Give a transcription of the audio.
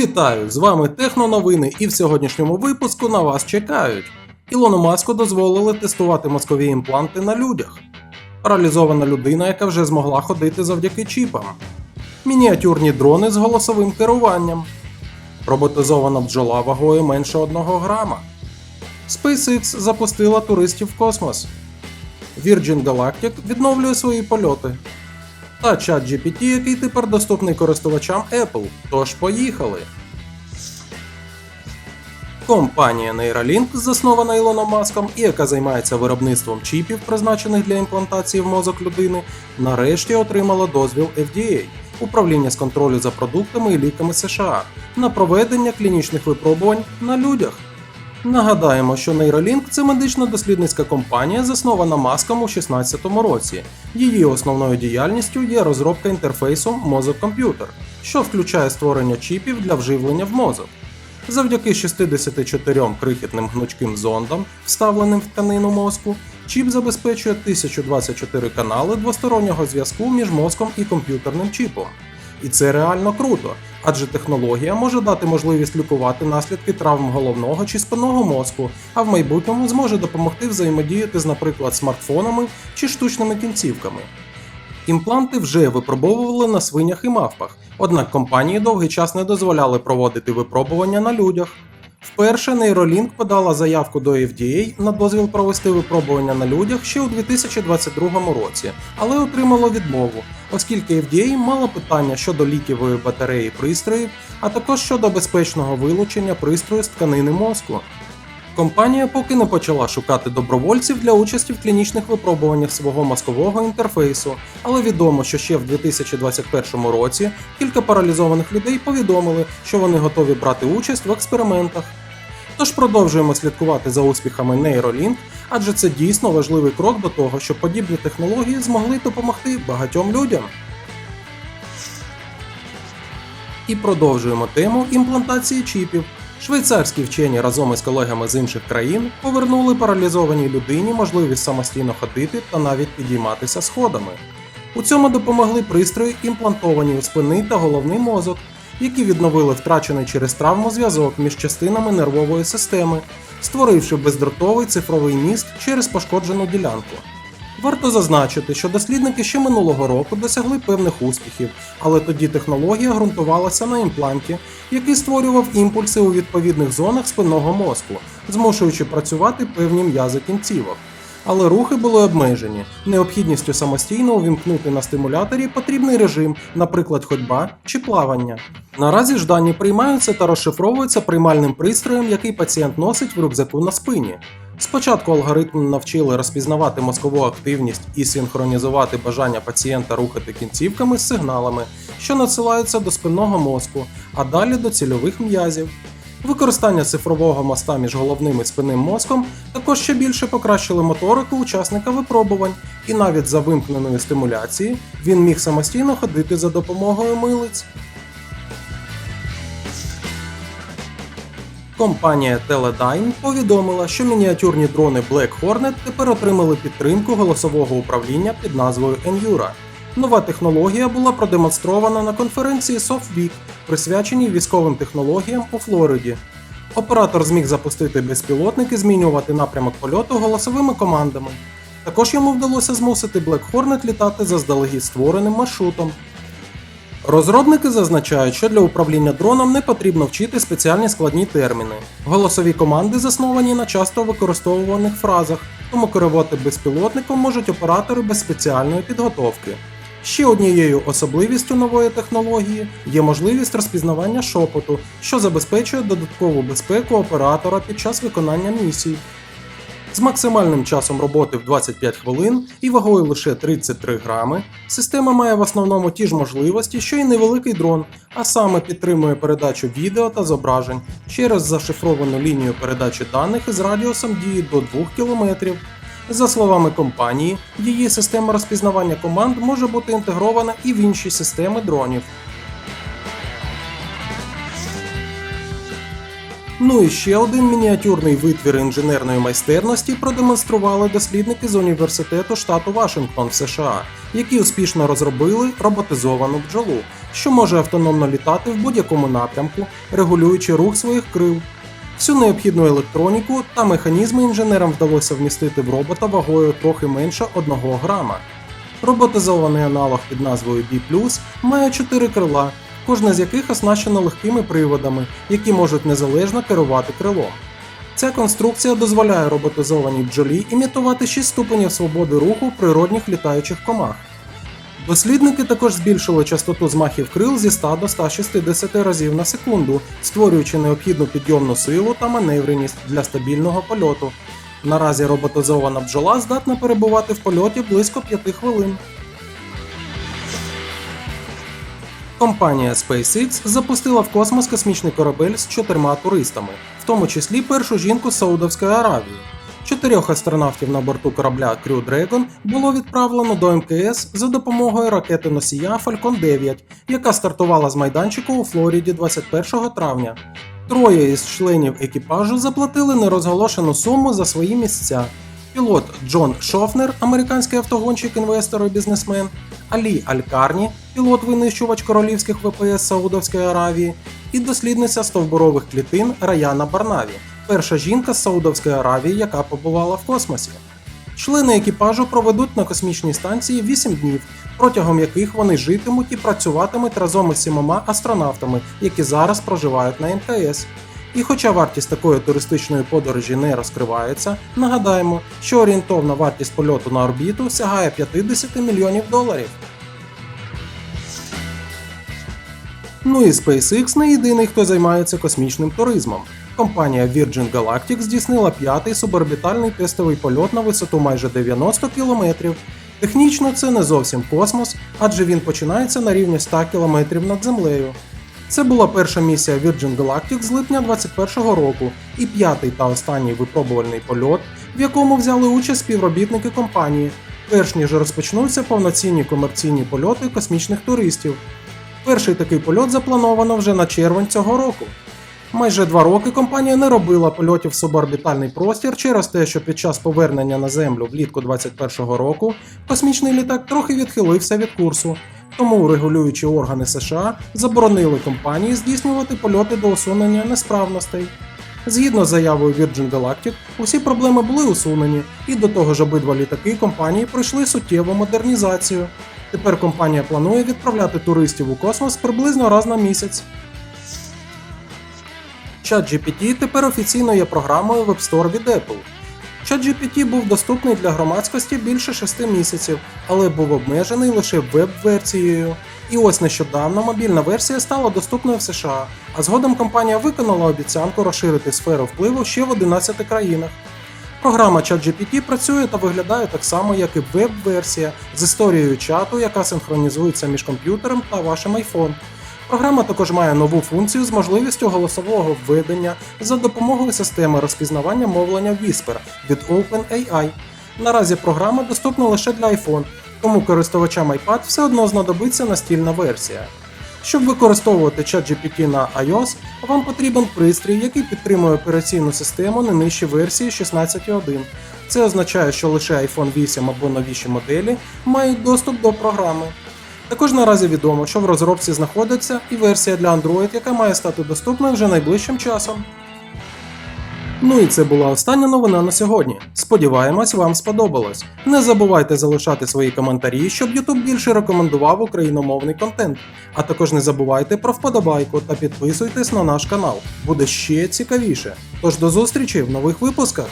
Вітаю! З вами Техноновини і в сьогоднішньому випуску на вас чекають. Ілону Маску дозволили тестувати мозкові імпланти на людях. Паралізована людина, яка вже змогла ходити завдяки чіпам. Мініатюрні дрони з голосовим керуванням. Роботизована бджола вагою менше 1 грама. SpaceX запустила туристів в космос. Virgin Galactic відновлює свої польоти. Та чат GPT, який тепер доступний користувачам Apple. Тож поїхали. Компанія Neuralink, заснована Ілоном Маском і яка займається виробництвом чіпів, призначених для імплантації в мозок людини, нарешті отримала дозвіл FDA управління з контролю за продуктами і ліками США на проведення клінічних випробувань на людях. Нагадаємо, що Neuralink – це медично-дослідницька компанія, заснована маском у 2016 році. Її основною діяльністю є розробка інтерфейсу мозок-комп'ютер, що включає створення чіпів для вживлення в мозок. Завдяки 64 крихітним гнучким зондам, вставленим в тканину мозку, чіп забезпечує 1024 канали двостороннього зв'язку між мозком і комп'ютерним чіпом. І це реально круто, адже технологія може дати можливість лікувати наслідки травм головного чи спинного мозку, а в майбутньому зможе допомогти взаємодіяти з, наприклад, смартфонами чи штучними кінцівками. Імпланти вже випробовували на свинях і мавпах, однак компанії довгий час не дозволяли проводити випробування на людях. Вперше Neuralink подала заявку до FDA на дозвіл провести випробування на людях ще у 2022 році, але отримала відмову, оскільки FDA мало питання щодо ліківої батареї пристроїв, а також щодо безпечного вилучення пристрою з тканини мозку. Компанія поки не почала шукати добровольців для участі в клінічних випробуваннях свого мозкового інтерфейсу, але відомо, що ще в 2021 році кілька паралізованих людей повідомили, що вони готові брати участь в експериментах. Тож продовжуємо слідкувати за успіхами Neuralink, адже це дійсно важливий крок до того, щоб подібні технології змогли допомогти багатьом людям. І продовжуємо тему імплантації чіпів. Швейцарські вчені разом із колегами з інших країн повернули паралізованій людині можливість самостійно ходити та навіть підійматися сходами. У цьому допомогли пристрої, імплантовані у спини та головний мозок, які відновили втрачений через травму зв'язок між частинами нервової системи, створивши бездротовий цифровий міст через пошкоджену ділянку. Варто зазначити, що дослідники ще минулого року досягли певних успіхів, але тоді технологія ґрунтувалася на імпланті, який створював імпульси у відповідних зонах спинного мозку, змушуючи працювати певні м'язи кінцівок. Але рухи були обмежені необхідністю самостійно увімкнути на стимуляторі потрібний режим, наприклад, ходьба чи плавання. Наразі ж дані приймаються та розшифровуються приймальним пристроєм, який пацієнт носить в рюкзаку на спині. Спочатку алгоритм навчили розпізнавати мозкову активність і синхронізувати бажання пацієнта рухати кінцівками з сигналами, що надсилаються до спинного мозку, а далі до цільових м'язів. Використання цифрового моста між головним і спинним мозком також ще більше покращили моторику учасника випробувань, і навіть за вимкненої стимуляції він міг самостійно ходити за допомогою милиць. Компанія Teledyne повідомила, що мініатюрні дрони Black Hornet тепер отримали підтримку голосового управління під назвою Endura. Нова технологія була продемонстрована на конференції SoftBeak, присвяченій військовим технологіям у Флориді. Оператор зміг запустити безпілотник і змінювати напрямок польоту голосовими командами. Також йому вдалося змусити Black Hornet літати заздалегідь створеним маршрутом. Розробники зазначають, що для управління дроном не потрібно вчити спеціальні складні терміни. Голосові команди засновані на часто використовуваних фразах, тому керувати безпілотником можуть оператори без спеціальної підготовки. Ще однією особливістю нової технології є можливість розпізнавання шепоту, що забезпечує додаткову безпеку оператора під час виконання місій. З максимальним часом роботи в 25 хвилин і вагою лише 33 грами, система має в основному ті ж можливості, що й невеликий дрон, а саме підтримує передачу відео та зображень через зашифровану лінію передачі даних із радіусом дії до 2 км. За словами компанії, її система розпізнавання команд може бути інтегрована і в інші системи дронів. Ну і ще один мініатюрний витвір інженерної майстерності продемонстрували дослідники з університету штату Вашингтон в США, які успішно розробили роботизовану бджолу, що може автономно літати в будь-якому напрямку, регулюючи рух своїх крил. Всю необхідну електроніку та механізми інженерам вдалося вмістити в робота вагою трохи менше 1 грама. Роботизований аналог під назвою B+, має 4 крила, кожне з яких оснащено легкими приводами, які можуть незалежно керувати крилом. Ця конструкція дозволяє роботизованій бджолі імітувати 6 ступенів свободи руху природних літаючих комах. Дослідники також збільшили частоту змахів крил зі 100 до 160 разів на секунду, створюючи необхідну підйомну силу та маневреність для стабільного польоту. Наразі роботизована бджола здатна перебувати в польоті близько 5 хвилин. Компанія SpaceX запустила в космос космічний корабель з чотирма туристами, в тому числі першу жінку Саудовської Аравії. Чотирьох астронавтів на борту корабля Crew Dragon було відправлено до МКС за допомогою ракети носія Falcon 9, яка стартувала з майданчику у Флориді 21 травня. Троє із членів екіпажу заплатили нерозголошену суму за свої місця. Пілот Джон Шофнер, американський автогонщик, інвестор і бізнесмен, Алі Алькарні, пілот-винищувач королівських ВПС Саудовської Аравії, і дослідниця стовбурових клітин Раяна Барнаві, перша жінка з Саудовської Аравії, яка побувала в космосі. Члени екіпажу проведуть на космічній станції 8 днів, протягом яких вони житимуть і працюватимуть разом із сімома астронавтами, які зараз проживають на МКС. І хоча вартість такої туристичної подорожі не розкривається, нагадаємо, що орієнтовна вартість польоту на орбіту сягає 50 мільйонів доларів. Ну і SpaceX не єдиний, хто займається космічним туризмом. Компанія Virgin Galactic здійснила п'ятий суборбітальний тестовий польот на висоту майже 90 км. Технічно це не зовсім космос, адже він починається на рівні 100 км над землею. Це була перша місія Virgin Galactic з липня 2021 року і п'ятий та останній випробувальний польот, в якому взяли участь співробітники компанії, перш ніж розпочнуться повноцінні комерційні польоти космічних туристів. Перший такий польот заплановано вже на червень цього року. Майже два роки компанія не робила польотів в суборбітальний простір через те, що під час повернення на землю влітку 2021 року космічний літак трохи відхилився від курсу, тому регулюючі органи США заборонили компанії здійснювати польоти до усунення несправностей. Згідно з заявою Virgin Galactic, усі проблеми були усунені, і до того ж обидва літаки компанії пройшли суттєву модернізацію. Тепер компанія планує відправляти туристів у космос приблизно раз на місяць. ChatGPT тепер офіційно є програмою в App Store від Apple. ChatGPT був доступний для громадськості більше 6 місяців, але був обмежений лише веб-версією. І ось нещодавно мобільна версія стала доступною в США, а згодом компанія виконала обіцянку розширити сферу впливу ще в 11 країнах. Програма ChatGPT працює та виглядає так само, як і веб-версія з історією чату, яка синхронізується між комп'ютером та вашим iPhone. Програма також має нову функцію з можливістю голосового введення за допомогою системи розпізнавання мовлення Whisper від OpenAI. Наразі програма доступна лише для iPhone, тому користувачам iPad все одно знадобиться настільна версія. Щоб використовувати ChatGPT на iOS, вам потрібен пристрій, який підтримує операційну систему не нижче версії 16.1. Це означає, що лише iPhone 8 або новіші моделі мають доступ до програми. Також наразі відомо, що в розробці знаходиться і версія для Android, яка має стати доступною вже найближчим часом. Ну і це була остання новина на сьогодні. Сподіваємось, вам сподобалось. Не забувайте залишати свої коментарі, щоб YouTube більше рекомендував україномовний контент. А також не забувайте про вподобайку та підписуйтесь на наш канал. Буде ще цікавіше. Тож до зустрічі в нових випусках!